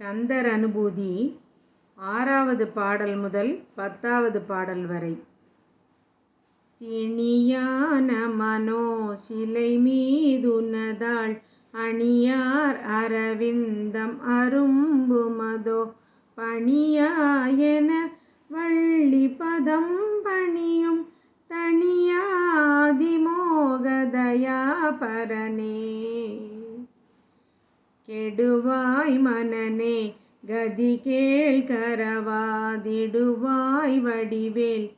கந்தர் அனுபூதி ஆறாவது பாடல் முதல் பத்தாவது பாடல் வரை. திணியான மனோ சிலை மீதுனதாள் அணியார் அரவிந்தம் அரும்பு மதோ பணியாயன வள்ளி பதம் பணியும் தனியாதிமோகதயா பரனே கெடுவாய் மனனே கதி கேள் கரவாதிடுவாய் வடிவேல்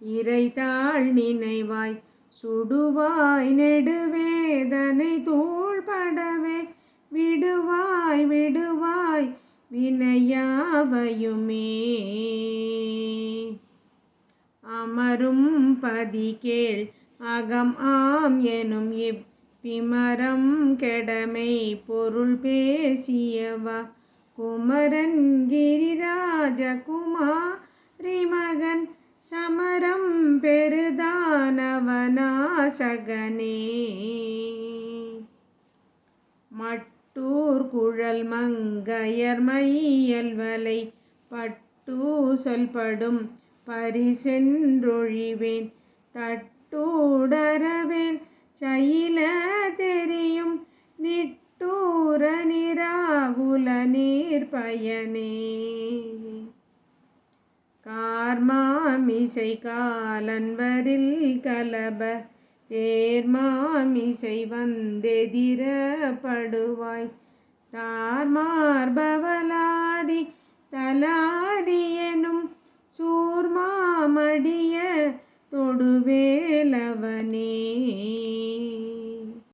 இறைத்தாள் நினைவாய் சுடுவாய் நெடுவேதனை தூள்படவே விடுவாய் விடுவாய் வினையாவையுமே. அமரும் பதி கேள் அகம் ஆம் எனும் இப் பிமரம் கெடமை பொருள் பேசியவா? குமரன் கிரிராஜ குமாரிமகன் சமரம் பெருதானவனாசகனே. மட்டூர் குழல் மங்கையர் மையல்வலை பட்டூசல் படும் பரிசென்றொழிவேன். தட்டூடர பயனே. கார்மாமிசை காலன்வரில் கலப தேர்மாமிசை வந்தெதிரப்படுவாய் தார்மார்பவலாதி தலாதியனும் சூர்மாமடிய தொடுவேலவனே.